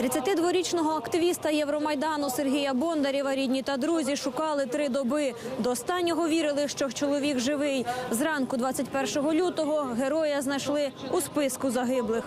32-річного активіста Євромайдану Сергія Бондарєва рідні та друзі шукали три доби. До останнього вірили, що чоловік живий. Зранку 21 лютого героя знайшли у списку загиблих.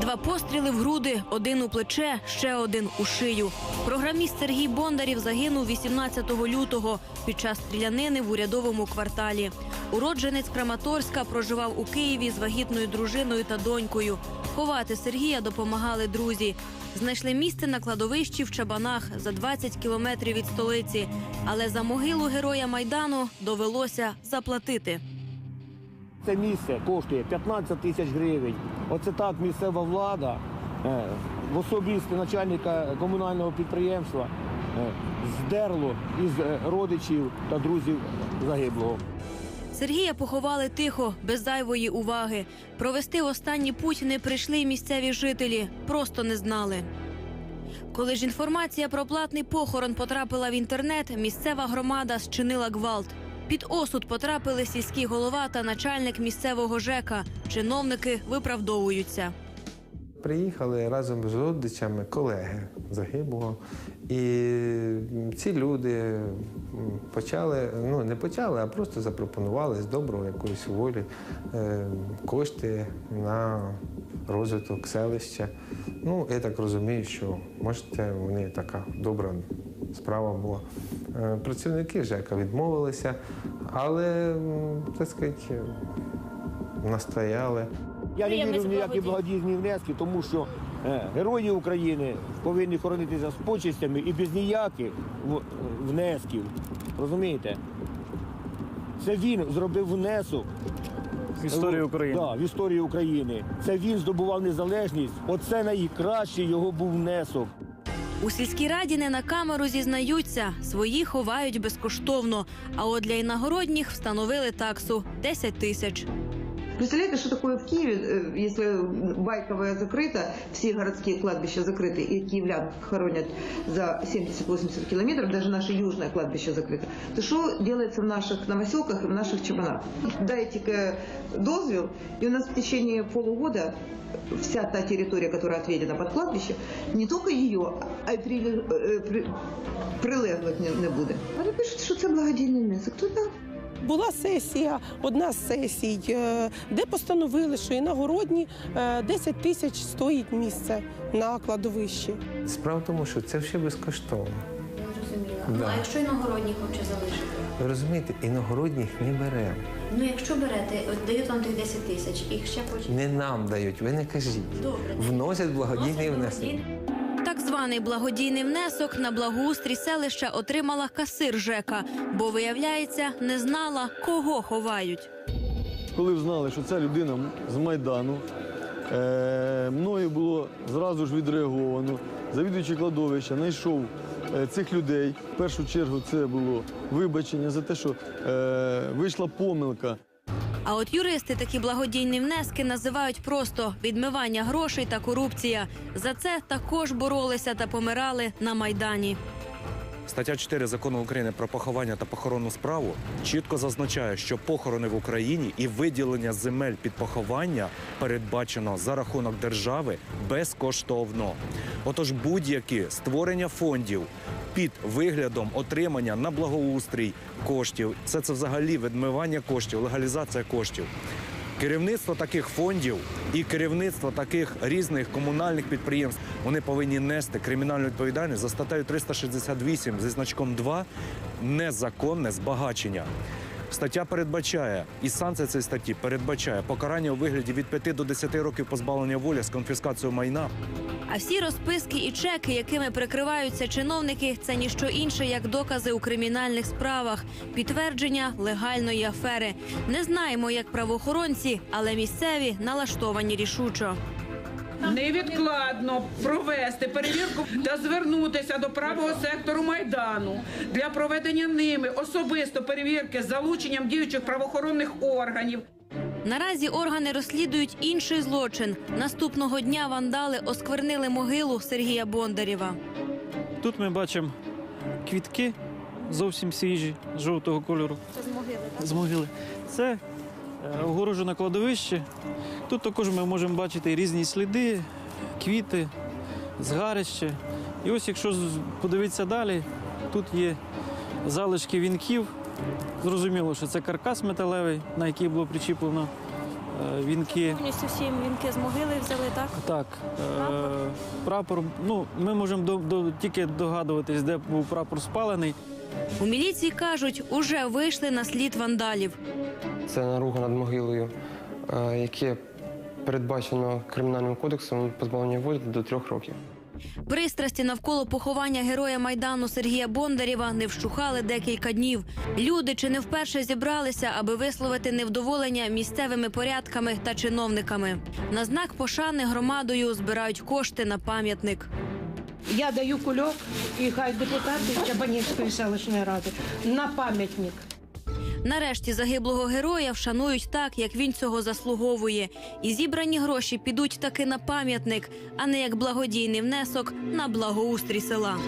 Два постріли в груди, один у плече, ще один у шию. Програміст Сергій Бондарів загинув 18 лютого під час стрілянини в урядовому кварталі. Уродженець Краматорська проживав у Києві з вагітною дружиною та донькою. Ховати Сергія допомагали друзі. Знайшли місце на кладовищі в Чабанах за 20 кілометрів від столиці. Але за могилу героя майдану довелося заплатити. Це місце коштує 15 тисяч гривень. Оце так місцева влада е, в особисті начальника комунального підприємства е, здерло із е, родичів та друзів загиблого. Сергія поховали тихо, без зайвої уваги. Провести останній путь не прийшли місцеві жителі, просто не знали. Коли ж інформація про платний похорон потрапила в інтернет, місцева громада зчинила гвалт. Під осуд потрапили сільський голова та начальник місцевого ЖЕКа. Чиновники виправдовуються. Приїхали разом з родичами колеги загиблого. І ці люди почали, ну не почали, а просто запропонували з доброго якоїсь волі е, кошти на розвиток селища. Ну, я так розумію, що можете, вони така добра справа була. Е, Працівники ЖЕКа відмовилися, але, так сказати, настояли. Я не вірю в ніякі благодійні внески, тому що е, герої України повинні хоронитися з почестями і без ніяких внесків. Розумієте? Це він зробив внесок В історію України. Да, в історію України. Це він здобував незалежність. Оце найкращий його був внесок. У сільській раді не на камеру зізнаються, свої ховають безкоштовно. А от для інагородніх встановили таксу 10 тисяч. Представляете, что такое в Киеве, э, если Байковая закрыта, все городские кладбища закрыты, и киевлян хоронят за 70-80 километров, даже наше южное кладбище закрыто, то что делается в наших новоселках и в наших чабанах? Дайте-ка дозвел, и у нас в течение полугода вся та территория, которая отведена под кладбище, не только ее, а й приле- э, при- прилеглих не, не буде. Вони пишуть, що це благодійний внесок. То так. Була сесія, одна з сесій, е, де постановили, що інагородні е, 10 тисяч стоїть місце на кладовищі. Справа в тому, що це все безкоштовно. Я зрозуміла. Да. Ну а якщо іногородній хоче залишити? Ви розумієте, іногородніх не беремо. Ну якщо берете, от дають вам тих 10 тисяч, їх ще хочуть. Не нам дають, ви не кажіть. Добре. Вносять благодійний внесок. Так званий благодійний внесок на благоустрій селища отримала касир ЖЕКа, бо виявляється, не знала, кого ховають. коли взнали, що ця людина з Майдану, е, мною було зразу ж відреаговано. Завідуючий кладовища знайшов е, цих людей. В першу чергу це було вибачення за те, що е, вийшла помилка. А от юристи такі благодійні внески називають просто відмивання грошей та корупція. За це також боролися та помирали на майдані. Стаття 4 закону України про поховання та похоронну справу чітко зазначає, що похорони в Україні і виділення земель під поховання передбачено за рахунок держави безкоштовно. Отож, будь-які створення фондів під виглядом отримання на благоустрій коштів, це це взагалі відмивання коштів, легалізація коштів. Керівництво таких фондів і керівництво таких різних комунальних підприємств вони повинні нести кримінальну відповідальність за статтею 368 зі значком 2 незаконне збагачення. Стаття передбачає і санкція цієї статті передбачає покарання у вигляді від 5 до 10 років позбавлення волі з конфіскацією майна А всі розписки і чеки, якими прикриваються чиновники, це ніщо інше, як докази у кримінальних справах, підтвердження легальної афери. Не знаємо, як правоохоронці, але місцеві налаштовані рішучо. Невідкладно провести перевірку та звернутися до правого сектору майдану для проведення ними особисто перевірки з залученням діючих правоохоронних органів. Наразі органи розслідують інший злочин. Наступного дня вандали осквернили могилу Сергія Бондарєва. Тут ми бачимо квітки зовсім свіжі, жовтого кольору. Це з могили. З могили. Це е, на кладовище. Тут також ми можемо бачити різні сліди, квіти, згарище. І ось якщо подивитися далі, тут є залишки вінків. Зрозуміло, що це каркас металевий, на який було причіплено вінки. Повністю всі вінки з могили взяли, так? Так, Прапор, прапор. Ну, ми можемо до, до, тільки догадуватись, де був прапор спалений. У міліції кажуть, уже вийшли на слід вандалів. Це наруга над могилою, е, яке передбачено кримінальним кодексом позбавлення волі до трьох років. Пристрасті навколо поховання героя майдану Сергія Бондарєва не вщухали декілька днів. Люди чи не вперше зібралися, аби висловити невдоволення місцевими порядками та чиновниками. На знак пошани громадою збирають кошти на пам'ятник. Я даю кульок, і хай депутати Чабанівської селищної ради на пам'ятник. Нарешті загиблого героя вшанують так, як він цього заслуговує. І зібрані гроші підуть таки на пам'ятник, а не як благодійний внесок на благоустрій села.